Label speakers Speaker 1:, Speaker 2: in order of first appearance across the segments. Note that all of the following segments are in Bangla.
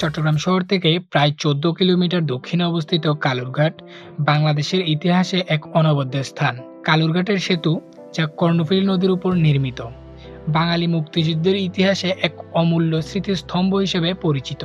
Speaker 1: চট্টগ্রাম শহর থেকে প্রায় চোদ্দ কিলোমিটার দক্ষিণে অবস্থিত কালুরঘাট, বাংলাদেশের ইতিহাসে এক অনবদ্য স্থান। কালুরঘাটের সেতু, যা কর্ণফুলী নদীর উপর নির্মিত, বাঙালি মুক্তিযুদ্ধের ইতিহাসে এক অমূল্য স্মৃতিস্তম্ভ হিসেবে পরিচিত।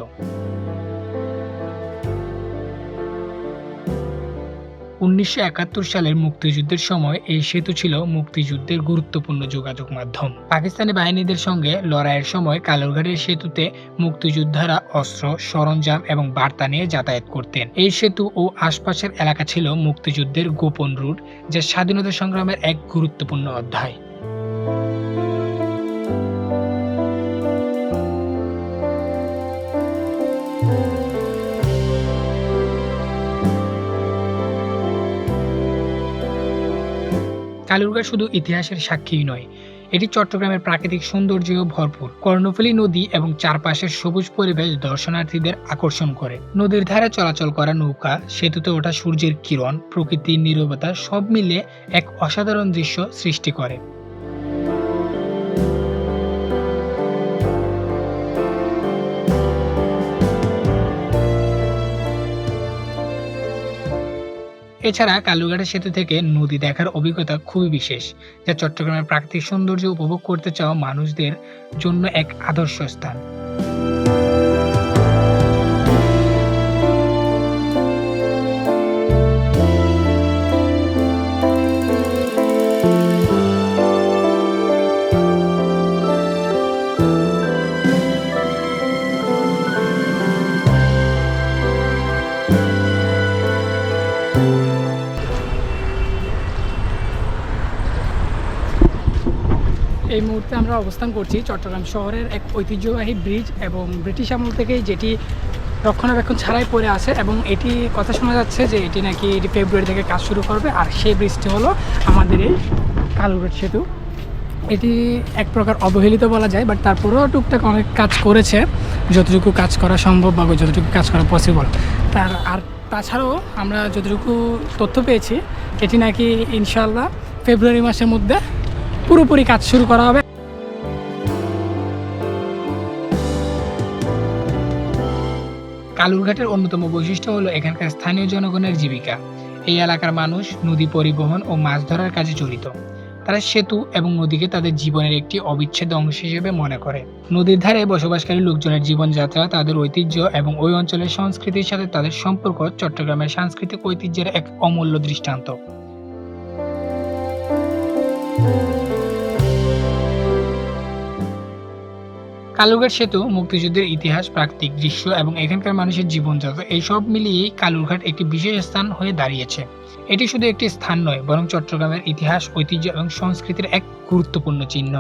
Speaker 1: উনিশশো একাত্তর সালের মুক্তিযুদ্ধের সময় এই সেতু ছিল মুক্তিযুদ্ধের গুরুত্বপূর্ণ যোগাযোগ মাধ্যম। পাকিস্তানি বাহিনীদের সঙ্গে লড়াইয়ের সময় কালুরঘাটের সেতুতে মুক্তিযোদ্ধারা অস্ত্র, সরঞ্জাম এবং বার্তা নিয়ে যাতায়াত করতেন। এই সেতু ও আশপাশের এলাকা ছিল মুক্তিযুদ্ধের গোপন রুট, যা স্বাধীনতা সংগ্রামের এক গুরুত্বপূর্ণ অধ্যায়। কালুরঘাট শুধু ইতিহাসের সাক্ষীই নয়, এটি চট্টগ্রামের প্রাকৃতিক সৌন্দর্যেও ভরপুর। কর্ণফুলী নদী এবং চারপাশের সবুজ পরিবেশ দর্শনার্থীদের আকর্ষণ করে। নদীর ধারে চলাচল করা নৌকা, সেতুতে ওঠা সূর্যের কিরণ, প্রকৃতির নীরবতা সব মিলে এক অসাধারণ দৃশ্য সৃষ্টি করে। এছাড়া কালুঘাটের সেতু থেকে নদী দেখার অভিজ্ঞতা খুবই বিশেষ, যা চট্টগ্রামের প্রাকৃতিক সৌন্দর্য উপভোগ করতে চাওয়া মানুষদের জন্য এক আদর্শ স্থান। এই মুহূর্তে আমরা অবস্থান করছি চট্টগ্রাম শহরের এক ঐতিহ্যবাহী ব্রিজ এবং ব্রিটিশ আমল থেকেই যেটি রক্ষণাবেক্ষণ ছাড়াই পড়ে আছে এবং এটি কথা শোনা যাচ্ছে যে এটি নাকি এটি ফেব্রুয়ারি থেকে কাজ শুরু করবে আর সেই ব্রিজটি হলো আমাদের এই কালুরঘাট সেতু। এটি এক প্রকার অবহেলিত বলা যায় বাট তারপরেও টুকটাক অনেক কাজ করেছে। যতটুকু কাজ করা সম্ভব বা যতটুকু কাজ করা পসিবল তার আর তাছাড়াও আমরা যতটুকু তথ্য পেয়েছি, এটি নাকি ইনশাল্লাহ ফেব্রুয়ারি মাসের মধ্যে পুরোপুরি কাজ শুরু করা হবে। কালুরঘাটের অন্যতম বৈশিষ্ট্য হলো এখানকার স্থানীয় জনগণের জীবিকা। এই এলাকার মানুষ নদী পরিবহন ও মাছ ধরার কাজে জড়িত। তারা সেতু এবং নদীকে তাদের জীবনের একটি অবিচ্ছেদ্য অংশ হিসেবে মনে করে। নদীর ধারে বসবাসকারী লোকজনের জীবনযাত্রা, তাদের ঐতিহ্য এবং ওই অঞ্চলের সংস্কৃতির সাথে তাদের সম্পর্ক চট্টগ্রামের সাংস্কৃতিক ঐতিহ্যের এক অমূল্য দৃষ্টান্ত। কালুরঘাট সেতু মুক্তিযুদ্ধের ইতিহাস, প্রাকৃতিক দৃশ্য এবং এখানকার মানুষের জীবনযাত্রা, এই সব মিলিয়েই কালুরঘাট একটি বিশেষ স্থান হয়ে দাঁড়িয়েছে। এটি শুধু একটি স্থান নয়, বরং চট্টগ্রামের ইতিহাস, ঐতিহ্য এবং সংস্কৃতির এক গুরুত্বপূর্ণ চিহ্ন।